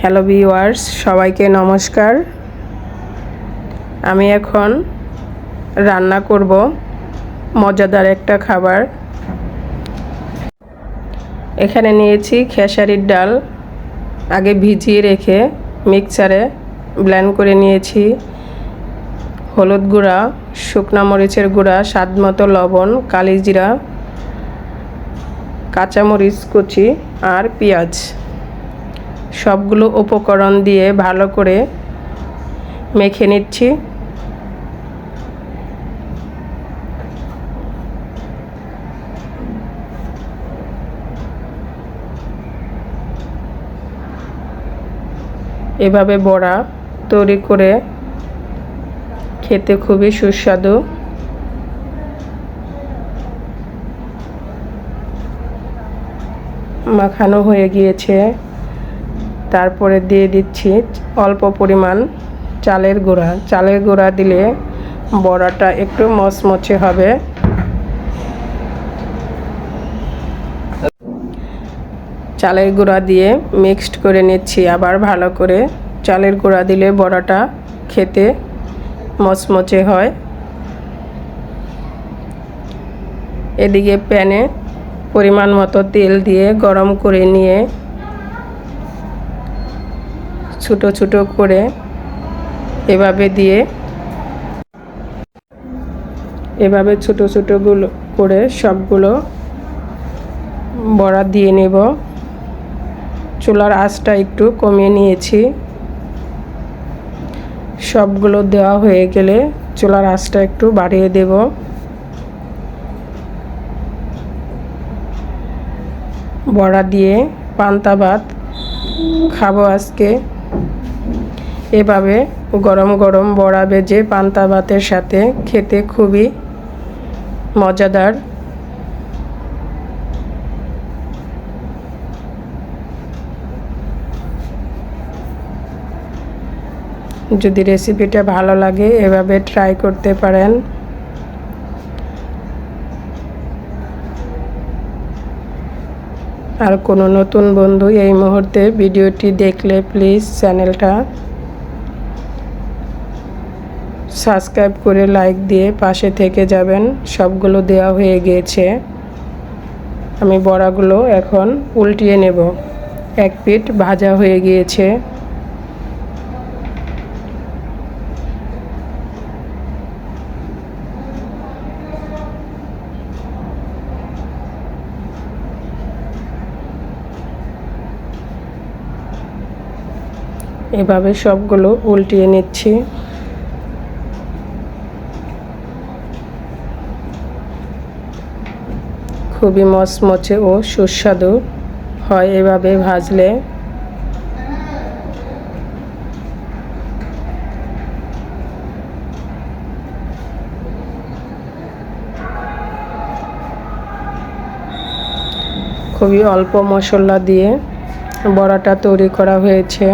Hello viewers সবাইকে নমস্কার। আমি এখন রান্না করব মজাদার একটা খাবার। এখানে নিয়েছি খেসারির ডাল। আগে ভিজিয়ে রেখে মিক্সারে ব্লেন্ড করে নিয়েছি হলুদ গুঁড়া, শুকনা মরিচের গুঁড়া, স্বাদ মতো লবণ, কালিজিরা, কাঁচামরিচ কুচি আর পেঁয়াজ। সবগুলো উপকরণ দিয়ে ভালো করে মেখে নিচ্ছি। এভাবে বড়া তৈরি করে খেতে খুবই সুস্বাদু। মাখানো হয়ে গিয়েছে। তারপরে দিয়ে দিচ্ছি অল্প পরিমাণ চালের গুঁড়া। চালের গুঁড়া দিলে বড়াটা একটু মচমচে হবে। চালের গুঁড়া দিয়ে মিক্সড করে নিচ্ছি আবার ভালো করে। চালের গুঁড়া দিলে বড়াটা খেতে মচমচে হয়। এদিকে প্যানে পরিমাণ মতো তেল দিয়ে গরম করে নিয়ে ছোটো ছোটো করে এভাবে দিয়ে, এভাবে ছোটো ছোটোগুলো করে সবগুলো বড়া দিয়ে নেব। চুলার আঁচটা একটু কমিয়ে নিয়েছি। সবগুলো দেওয়া হয়ে গেলে চুলার আঁচটা একটু বাড়িয়ে দেব। বড়া দিয়ে পান্তা ভাত খাব আজকে। এভাবে গরম গরম বড়া বেজে পান্তা ভাতের সাথে খেতে খুবই মজাদার। যদি রেসিপিটা ভালো লাগে, এভাবে ট্রাই করতে পারেন। আর কোনো নতুন বন্ধু এই মুহূর্তে ভিডিওটি দেখলে প্লিজ চ্যানেলটা সাবস্ক্রাইব করে লাইক দিয়ে পাশে থেকে যাবেন। সবগুলো দেওয়া হয়ে গিয়েছে। আমি বড়াগুলো এখন উল্টিয়ে নেব। এক পিঠ ভাজা হয়ে গিয়েছে। এভাবে সবগুলো উল্টিয়ে নিচ্ছি। খুবই মচমচে ও সুস্বাদু হয় এভাবে ভাজলে। খুবই অল্প মশলা দিয়ে বড়াটা তৈরি করা হয়েছে।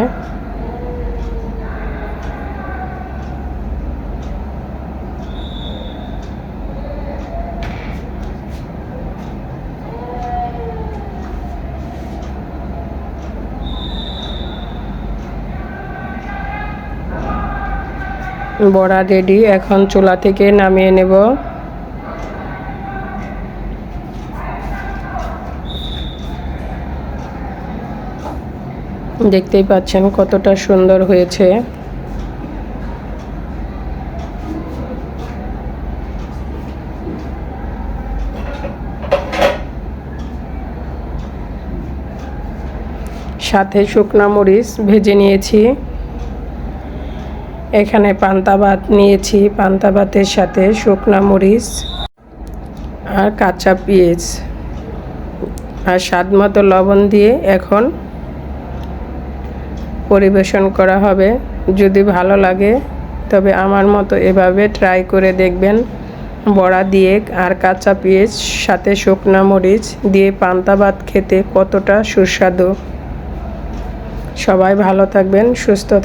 বড়া রেডি, এখন চুলা থেকে নামিয়ে নেব। দেখতেই পাচ্ছেন কতটা সুন্দর হয়েছে। সাথে শুকনা মরিচ ভেজে নিয়েছি। এখানে পান্তা ভাত নিয়েছি পান্তা ভাতের সাথে শুকনা মরিচ আর কাঁচা পেঁয়াজ। আর স্বাদ মতো লবণ দিয়ে এখন পরিবেশন করা হবে। যদি ভালো লাগে, তবে আমার মতো এভাবে ট্রাই করে দেখবেন। বড়া দিয়ে আর কাঁচা পেঁয়াজ, সাথে শুকনা মরিচ দিয়ে পান্তা ভাত খেতে কতটা সুস্বাদু। সবাই ভালো থাকবেন, সুস্থ থাক